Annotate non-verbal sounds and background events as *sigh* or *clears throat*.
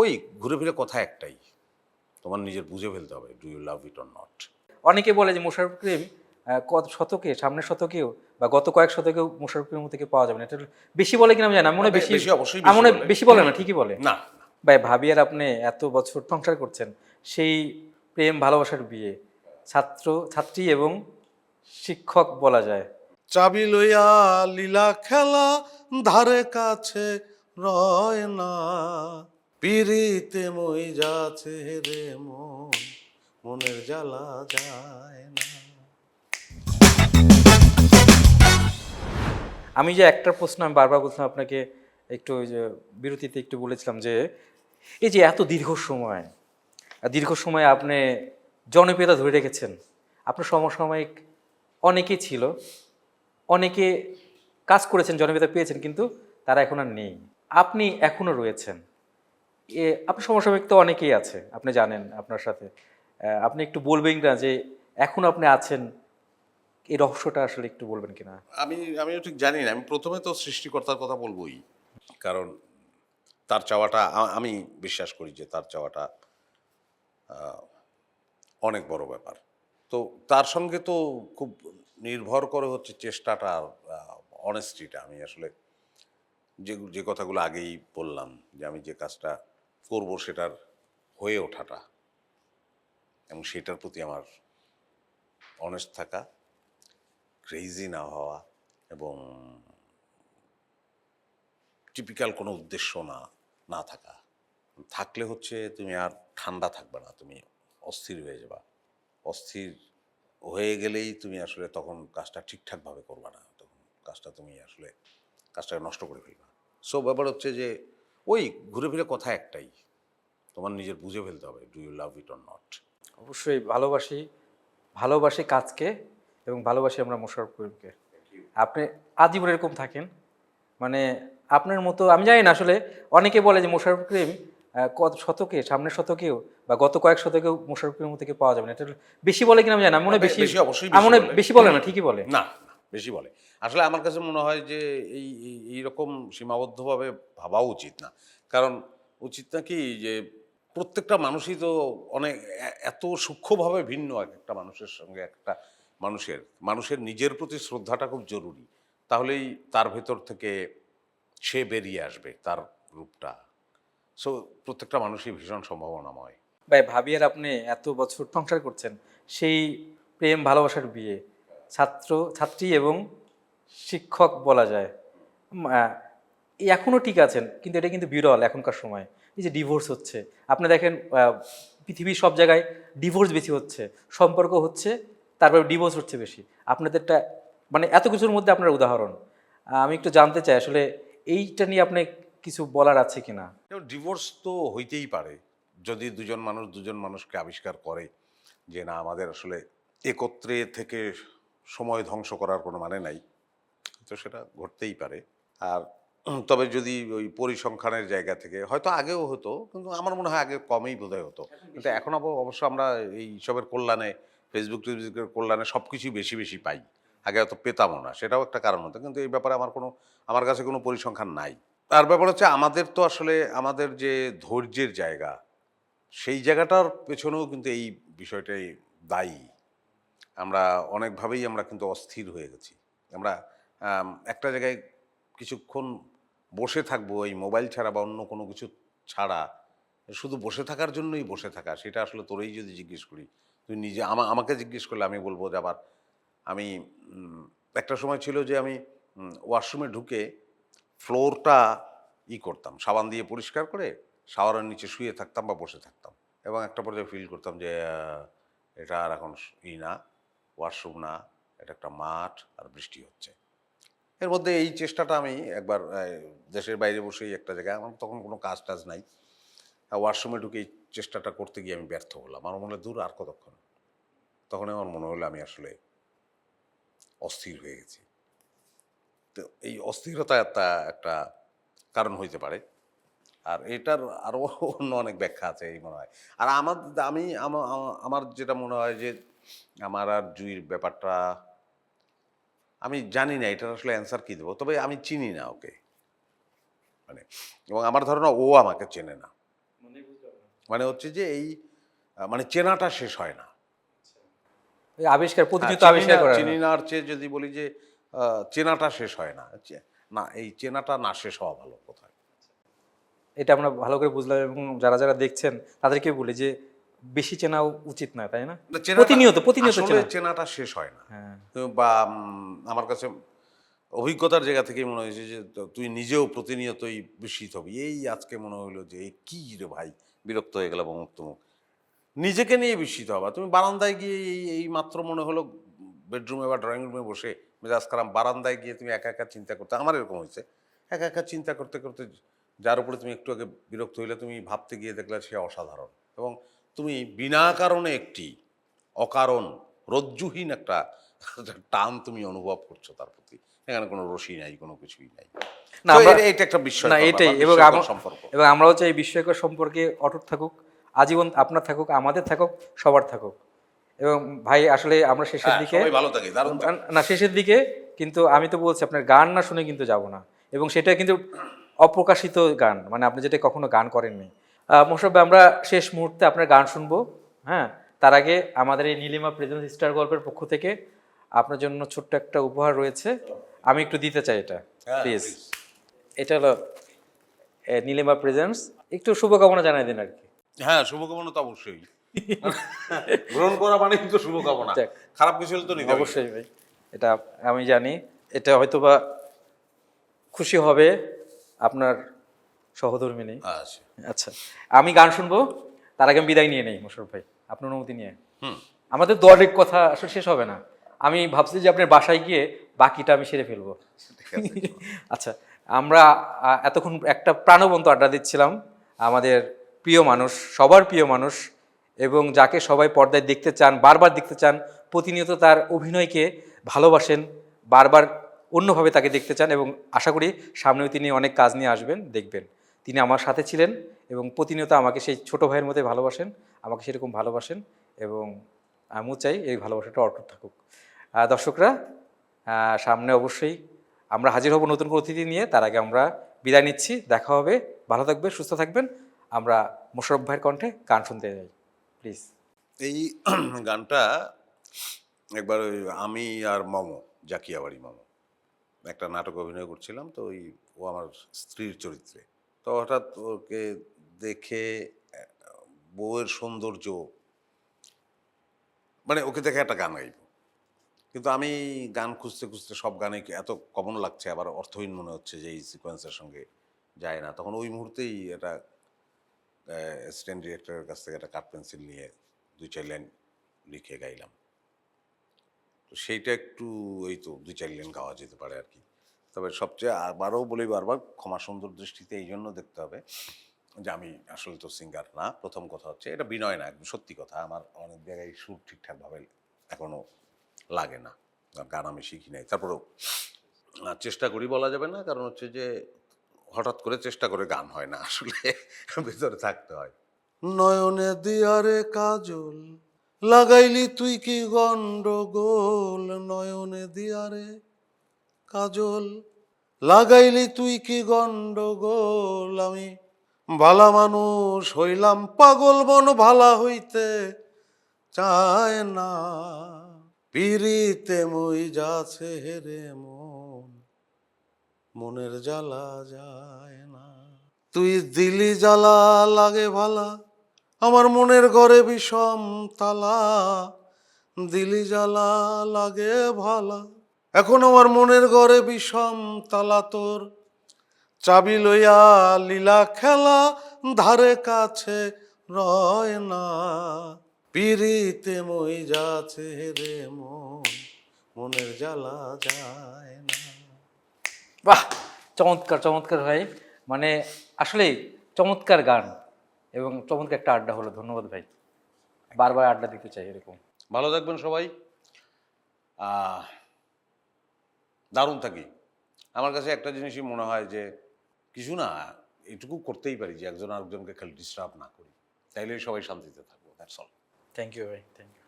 ওই ঘুরে ফিরে কথা একটাই তোমার নিজের বুঝে ফেলতে হবে do you love it or not অনেকে বলে যে মোশারফ করিম কত শতকে সামনের শতকেও বা গত কয়েক শতকেও মোশারফ করিমের মতো কেউ পাওয়া যাবে না। এটা বেশি বলে কিনা আমি জানি না মনে বেশি বেশি অবশ্যই মনে বেশি বলে। না ঠিকই বলে। না ভাই ভাবি আর আপনি এত বছর সংসার করছেন সেই প্রেম ভালোবাসার বিয়ে ছাত্র ছাত্রী এবং শিক্ষক বলা যায়। চাবি লইয়া লীলা খেলা ধারে কাছে রয় না। পিরিতে মই যাচ্ছে রে মন, মনের জ্বালা যায় না। আমি যে একটা প্রশ্ন আমি বারবার বলছিলাম আপনাকে, একটু ওই যে বিরতিতে একটু বলেছিলাম যে, এই যে এত দীর্ঘ সময় দীর্ঘ সময় আপনি জনপ্রিয়তা ধরে রেখেছেন, আপনার সমসাময়িক অনেকেই ছিল, অনেকে কাজ করেছেন, জনপ্রিয়তা পেয়েছেন, কিন্তু তারা এখন আর নেই। আপনি এখনও রয়েছেন। এ, আপনার সমসাময়িক তো অনেকেই আছে, আপনি জানেন আপনার সাথে। আপনি একটু বলবেন না যে এখন আপনি আছেন, এই রহস্যটা আসলে একটু বলবেন কিনা? আমি, আমিও ঠিক জানি না, আমি প্রথমে তো সৃষ্টিকর্তার কথা বলবোই। কারণ তার চাওয়াটা আমি বিশ্বাস করি যে তার চাওয়াটা অনেক বড় ব্যাপার। তো তার সঙ্গে তো খুব নির্ভর করে হচ্ছে চেষ্টাটা আর অনেস্টিটা আমি আসলে যে যে কথাগুলো আগেই বললাম যে আমি যে কাজটা করব সেটার হয়ে ওঠাটা। এবং সেটার প্রতি আমার অনেস্ট থাকা ক্রেজি না হওয়া এবং টিপিক্যাল কোনো উদ্দেশ্য না না থাকা। থাকলে হচ্ছে তুমি আর ঠান্ডা থাকবে না, তুমি অস্থির হয়ে যাবা। অস্থির হয়ে গেলেই তুমি আসলে তখন কাজটা ঠিকঠাকভাবে করবে না, তখন কাজটা তুমি আসলে কাজটাকে নষ্ট করে ফেলবা। সো ব্যাপার হচ্ছে যে ওই ঘুরে ফিরে কথা একটাই তোমার নিজের বুঝে ফেলতে হবে do you love it or not অবশ্যই ভালোবাসি ভালোবাসি কাজকে এবং ভালোবাসি আমরা মোশারফ করিমকে। আপনি আজীবন এরকম থাকেন মানে আপনার মতো আমি জানি না আসলে অনেকে বলে যে মোশারফ করিম কত শতকে সামনের শতকেও বা গত কয়েক শতকেও মোশারফ করিমের মতো কেউ পাওয়া যাবে না। এটা বেশি বলে কিনা আমি জানি না মনে হয় বেশি বেশি অবশ্যই মনে বেশি বলে না ঠিকই বলে। না, বেশি বলে। আসলে আমার কাছে মনে হয় যে এই, এই- এইরকম সীমাবদ্ধভাবে ভাবা উচিত না। কারণ উচিত না কি যে প্রত্যেকটা মানুষই তো অনেক এত সূক্ষ্মভাবে ভিন্ন এক একটা মানুষের সঙ্গে একটা মানুষের। মানুষের নিজের প্রতি শ্রদ্ধাটা খুব জরুরি। তাহলেই তার ভেতর থেকে সে বেরিয়ে আসবে, তার রূপটা। সো প্রত্যেকটা মানুষই ভীষণ সম্ভাবনাময়। ভাই ভাবি আর আপনি এত বছর সংসার করছেন, সেই প্রেম ভালোবাসার বিয়ে ছাত্র, ছাত্রী এবং শিক্ষক বলা যায়। এখনও ঠিক আছেন, কিন্তু এটা কিন্তু বিরল এখনকার সময়। এই যে ডিভোর্স হচ্ছে, আপনি দেখেন পৃথিবীর সব জায়গায় ডিভোর্স বেশি হচ্ছে, সম্পর্ক হচ্ছে, তারপরে ডিভোর্স হচ্ছে বেশি। আপনাদেরটা মানে এত কিছুর মধ্যে আপনার উদাহরণ। আমি একটু জানতে চাই, আসলে এইটা নিয়ে আপনি কিছু বলার আছে কি না ডিভোর্স তো হইতেই পারে, যদি দুজন মানুষ দুজন মানুষকে আবিষ্কার করে যে, না, আমাদের আসলে একত্রে থেকে সময় ধ্বংস করার কোনো মানে নাই। তো সেটা ঘটতেই পারে। আর তবে যদি ওই পরিসংখ্যানের জায়গা থেকে, হয়তো আগেও হতো, কিন্তু আমার মনে হয় আগে কমই বোধহয় হতো। কিন্তু এখন অবশ্য আমরা এই সবের কল্যাণে ফেসবুক টেসবুকের কল্যাণে সব কিছুই বেশি বেশি পাই। আগে হয়তো পেতামও না, সেটাও একটা কারণ হতো, কিন্তু এই ব্যাপারে আমার কোনো, আমার কাছে কোনো পরিসংখ্যান নাই। তার ব্যাপার হচ্ছে আমাদের তো আসলে, আমাদের যে ধৈর্যের জায়গা, সেই জায়গাটার পেছনেও কিন্তু এই বিষয়টাই দায়ী। আমরা অনেকভাবেই আমরা কিন্তু অস্থির হয়ে গেছি। আমরা একটা জায়গায় কিছুক্ষণ বসে থাকব, এই মোবাইল ছাড়া বা অন্য কোনো কিছু ছাড়া, শুধু বসে থাকার জন্যই বসে থাকা, সেটা আসলে তোরেই যদি জিজ্ঞেস করি, তুই নিজে, আমা, আমাকে জিজ্ঞেস করলে আমি বলব যে আবার আমি একটা সময় ছিল যে আমি ওয়াশরুমে ঢুকে ফ্লোরটা ই করতাম, সাবান দিয়ে পরিষ্কার করে শাওয়ারের নিচে শুয়ে থাকতাম বা বসে থাকতাম এবং একটা পর্যায়ে ফিল করতাম যে এটা আর এখন ই না। ওয়াশরুম না, এটা একটা মাঠ আর বৃষ্টি হচ্ছে। এর মধ্যে এই চেষ্টাটা আমি একবার দেশের বাইরে বসেই একটা জায়গায়, আমার তখন কোনো কাজ টাজ নাই ওয়াশরুমে ঢুকে এই চেষ্টাটা করতে গিয়ে আমি ব্যর্থ হলাম। আমার মনে দূর আর কতক্ষণ? তখন আমার মনে হলো, আমি আসলে অস্থির হয়ে গেছি। তো এই অস্থিরতা একটা একটা কারণ হইতে পারে। আর এটার আরও অন্য অনেক ব্যাখ্যা আছে, এই মনে হয়। আর আমার, আমি, আমা- আমা- আমার যেটা মনে হয় যে আমার আর জুইর ব্যাপারটা আমি জানি না এটার আসলে অ্যান্সার কী দেবো তবে আমি চিনি না ওকে। মানে এবং আমার ধারণা ও আমাকে চেনে না। মানে হচ্ছে যে এই মানে চেনাটা শেষ হয় না। আবিষ্কার প্রতিনিয়ত হ্যাঁ, আবিষ্কার চিনি না- নার চেয়ে যদি বলি যে আহ, চেনাটা শেষ হয় না। না এই চেনাটা না শেষ হওয়া ভালো কোথায়। এটা আমরা ভালো করে বুঝলাম এবং যারা যারা দেখছেন তাদেরকে বলি যে বেশি চেনা উচিত না তাই না? প্রতিনিয়ত প্রতিনিয়ত চেনা। চেনাটা শেষ হয় না। হ্যাঁ। তো বা আমার কাছে অভিজ্ঞতার জায়গা থেকে মনে হয়েছে যে তুই নিজেও প্রতিনিয়তই বিস্মিত হবি। এই আজকে মনে হলো যে কি রে ভাই বিরক্ত হয়ে গেলাম অমুক তমুক। নিজেকে নিয়ে বিস্মিত হবা। তুমি বারান্দায় গিয়ে এই এই মাত্র মনে হলো বেডরুমে বা ড্রয়িং রুমে বসে মেজাজ খারাপ বারান্দায় গিয়ে তুমি একা একা চিন্তা করতে আমার এরকম হয়েছে। একা একা চিন্তা করতে করতে যার উপরে তুমি একটু আগে বিরক্ত হইলে তুমি ভাবতে গিয়ে দেখলে সে অসাধারণ। এবং তুমি বিনা কারণে একটি অকারণ রজ্জুহীন একটা টান তুমি অনুভব করছ তার প্রতি। এখানে কোনো রশি নাই কোনো কিছুই নাই। না, এটা- একটা বিষয় না এটাই। এবং সম্পর্ক। এবং আমরাও চাই বিস্ময়কর সম্পর্কে অটুট থাকুক আজীবন আপনার থাকুক আমাদের থাকুক সবার থাকুক। এবং ভাই আসলে আমরা শেষের হ্যাঁ, দিকে ভালো থাকে। না শেষের দিকে কিন্তু আমি তো বলছি আপনার গান না শুনে কিন্তু যাব না। এবং সেটা কিন্তু অপ্রকাশিত গান মানে আপনি যেটা কখনো গান করেননি। মোশাব আমরা শেষ মুহূর্তে আপনার গান শুনব। হ্যাঁ তার আগে আমাদের এই নীলিমা প্রেজেন্স স্টার গল্পের পক্ষ থেকে আপনার জন্য ছোট্ট একটা উপহার রয়েছে। আমি একটু দিতে চাই এটা হ্যাঁ, প্লিজ এটা হলো নীলিমা প্রেজেন্টস। একটু শুভকামনা জানাই দিন আর কি। হ্যাঁ শুভকামনা তো অবশ্যই। গ্রহণ করা মানে কিন্তু শুভকামনা। খারাপ কিছু হলে তো নিতে অবশ্যই ভাই এটা আমি জানি। এটা হয়তোবা খুশি হবে আপনার সহধর্মিনী আচ্ছা। আচ্ছা আমি গান শুনব তার আগে আমি বিদায় নিয়ে নেই মোশারফ ভাই। আপনার অনুমতি নিয়ে। হুম। আমাদের দলের কথা আসলে শেষ হবে না। আমি ভাবছি যে আপনার বাসায় গিয়ে বাকিটা আমি সেরে ফেলব। *laughs* আচ্ছা আমরা এতক্ষণ একটা প্রাণবন্ত আড্ডা দিচ্ছিলাম। আমাদের প্রিয় মানুষ সবার প্রিয় মানুষ এবং যাকে সবাই পর্দায় দেখতে চান বারবার দেখতে চান প্রতিনিয়ত তার অভিনয়কে ভালোবাসেন বারবার অন্যভাবে তাকে দেখতে চান এবং আশা করি সামনেও তিনি অনেক কাজ নিয়ে আসবেন দেখবেন। তিনি আমার সাথে ছিলেন এবং প্রতিনিয়ত আমাকে সেই ছোট ভাইয়ের মধ্যে ভালোবাসেন, আমাকে সেরকম ভালোবাসেন এবং আমিও চাই এই ভালোবাসাটা অটুট থাকুক। দর্শকরা সামনে অবশ্যই আমরা হাজির হব নতুন অতিথি নিয়ে। তার আগে আমরা বিদায় নিচ্ছি। দেখা হবে। ভালো থাকবেন, সুস্থ থাকবেন। আমরা মোশারফ ভাইয়ের কণ্ঠে গান শুনতে যাই। প্লিজ। এই *clears throat* গানটা একবার ওই আমি আর মমো জাকিয়াবাড়ি মমো। একটা নাটক অভিনয় করছিলাম, তো ওই ও আমার স্ত্রীর চরিত্রে। তো হঠাৎ ওকে দেখে, বউয়ের সৌন্দর্য মানে ওকে দেখে একটা গান গাইব। কিন্তু আমি গান খুঁজতে খুঁজতে সব গানে এত কমন লাগছে, আবার অর্থহীন মনে হচ্ছে যে এই সিকোয়েন্সের সঙ্গে যায় না। তখন ওই মুহূর্তেই এটা অ্যাসিস্ট্যান্ট ডিরেক্টরের কাছ থেকে একটা কাঠ পেন্সিল নিয়ে দুই চার লাইন লিখে গাইলাম। তো সেইটা একটু, ওই তো দুই চার লাইন গাওয়া যেতে পারে আর কি। তবে সবচেয়ে আবারও বলি বারবার, ক্ষমা সুন্দর দৃষ্টিতে এই জন্য দেখতে হবে যে আমি আসলে তো সিঙ্গার না। প্রথম কথা হচ্ছে এটা বিনয় না, একদম সত্যি কথা। আমার অনেক জায়গায় সুর ঠিকঠাকভাবে এখনও লাগে না। গান আমি শিখি নাই। তারপরেও চেষ্টা করি বলা যাবে না, কারণ হচ্ছে যে হঠাৎ করে চেষ্টা করে গান হয় না, আসলে ভিতরে থাকতে হয়। নয়নে দিয়ারে কাজল, লাগাইলি তুই কি গন্ডগোল? নয়নে দিয়ারে কাজল, লাগাইলি তুই কি গন্ডগোল? আমি ভালা মানুষ হইলাম পাগল, মন ভালা হইতে চায় না। পিরিতে মই যাছে হেরে মন, মনের জ্বালা যায় না। তুই দিলি জ্বালা লাগে ভালা, আমার মনের ঘরে বিষম তালা। দিলি জ্বালা লাগে ভালা এখন আমার মনের ঘরে বিষম তালা তোর। চাবি লইয়া লীলা খেলা ধারে কাছে রয় না। পিরিতে মই যাচ্ছে রে মন মনের জ্বালা যায় না। বাহ চমৎকার চমৎকার ভাই। মানে আসলে চমৎকার গান এবং চমৎকার একটা আড্ডা হলো। ধন্যবাদ ভাই। বারবার আড্ডা দিতে চাই এরকম। ভালো থাকবেন সবাই। আহ, দারুণ থাকি। আমার কাছে একটা জিনিসই মনে হয় যে, কিছু না, এটুকু করতেই পারি যে, একজন আরেকজনকে খালি ডিস্টার্ব না করি। তাইলে সবাই শান্তিতে থাকব দ্যাটস অল থ্যাংক ইউ ভাই থ্যাংক ইউ